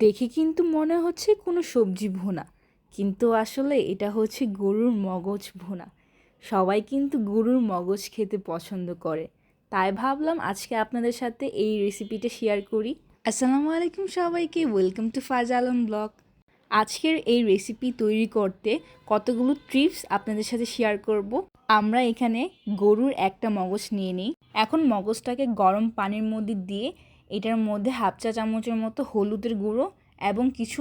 দেখে কিন্তু মনে হচ্ছে কোনো সবজি ভুনা। কিন্তু আসলে এটা হচ্ছে গরুর মগজ ভুনা। সবাই কিন্তু গরুর মগজ খেতে পছন্দ করে। তাই ভাবলাম আজকে আপনাদের সাথে এই রেসিপিটা শেয়ার করি। আসসালামু আলাইকুম সবাইকে ওয়েলকাম টু ফাজ আলম ব্লগ আজকের এই রেসিপি তৈরি করতে কতগুলো ট্রিপস আপনাদের সাথে শেয়ার করব। আমরা এখানে গরুর একটা মগজ নিয়ে নিই। এখন মগজটাকে গরম পানির মধ্যে দিয়ে এটার মধ্যে হাফ চা চামচের মতো হলুদের গুঁড়ো এবং কিছু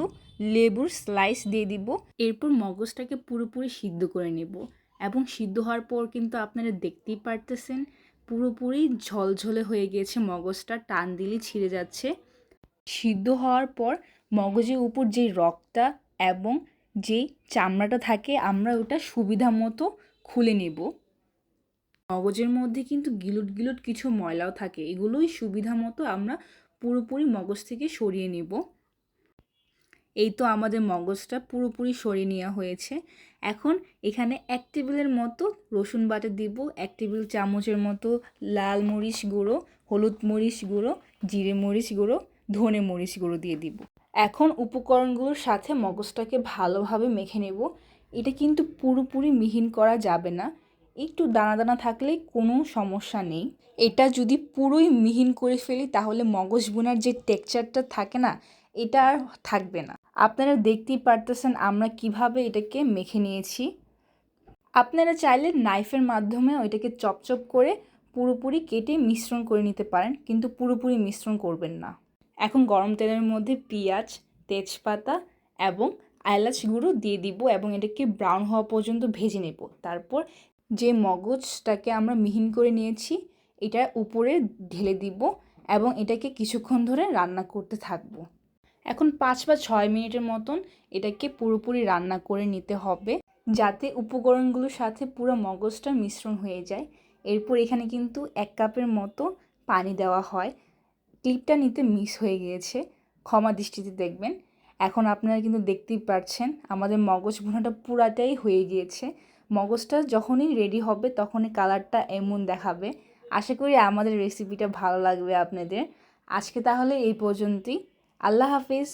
লেবুর স্লাইস দিয়ে দিব। এরপর মগজটাকে পুরোপুরি সিদ্ধ করে নেব এবং সিদ্ধ হওয়ার পর কিন্তু আপনারা দেখতেই পারতেছেন পুরোপুরি ঝলঝলে হয়ে গিয়েছে মগজটা, টান দিলে ছিঁড়ে যাচ্ছে। সিদ্ধ হওয়ার পর মগজের উপর যে রক্তটা এবং যেই চামড়াটা থাকে, আমরা ওটা সুবিধা মতো খুলে নেব। মগজের মধ্যে কিন্তু গিলুট গিলুট কিছু ময়লাও থাকে। এগুলোই সুবিধা মতো আমরা পুরোপুরি মগজ থেকে সরিয়ে নেব। এই তো আমাদের মগজটা পুরোপুরি সরিয়ে নেওয়া হয়েছে। এখন এখানে এক টেবিলের মতো রসুন বাটা দিব, এক টেবিল চামচের মতো লাল মরিচ গুঁড়ো, হলুদ মরিচ গুঁড়ো, জিরে মরিচ গুঁড়ো, ধনে মরিচ গুঁড়ো দিয়ে দিব। এখন উপকরণগুলোর সাথে মগজটাকে ভালোভাবে মেখে নেব। এটা কিন্তু পুরোপুরি মিহিন করা যাবে না। একটু দানা দানা থাকলে কোনো সমস্যা নেই। এটা যদি পুরোই মিহিন করে ফেলি, তাহলে মগজ বোনার যে টেক্সচারটা থাকে না, এটা আর থাকবে না। আপনারা দেখতেই পারতেছেন আমরা কীভাবে এটাকে মেখে নিয়েছি। আপনারা চাইলে নাইফের মাধ্যমে ওইটাকে চপচপ করে পুরোপুরি কেটে মিশ্রণ করে নিতে পারেন, কিন্তু পুরোপুরি মিশ্রণ করবেন না। এখন গরম তেলের মধ্যে পেঁয়াজ, তেজপাতা এবং এলাচ গুঁড়ো দিয়ে দিব এবং এটাকে ব্রাউন হওয়া পর্যন্ত ভেজে নেব। তারপর যে মগজটাকে আমরা মিহিন করে নিয়েছি, এটা উপরে ঢেলে দিব এবং এটাকে কিছুক্ষণ ধরে রান্না করতে থাকব। এখন পাঁচ বা ছয় মিনিটের মতন এটাকে পুরোপুরি রান্না করে নিতে হবে, যাতে উপকরণগুলোর সাথে পুরো মগজটা মিশ্রণ হয়ে যায়। এরপর এখানে কিন্তু এক কাপের মতো পানি দেওয়া হয়। ক্লিপটা নিতে মিস হয়ে গিয়েছে, ক্ষমা দৃষ্টিতে দেখবেন। এখন আপনারা কিন্তু দেখতেই পাচ্ছেন আমাদের মগজ ভুনাটা পুরাটাই হয়ে গিয়েছে। মগজটা যখনই রেডি হবে, তখনই কালারটা এমন দেখাবে। আশা করি আমাদের রেসিপিটা ভালো লাগবে আপনাদের। আজকে তাহলে এই পর্যন্তই। আল্লাহ হাফিজ।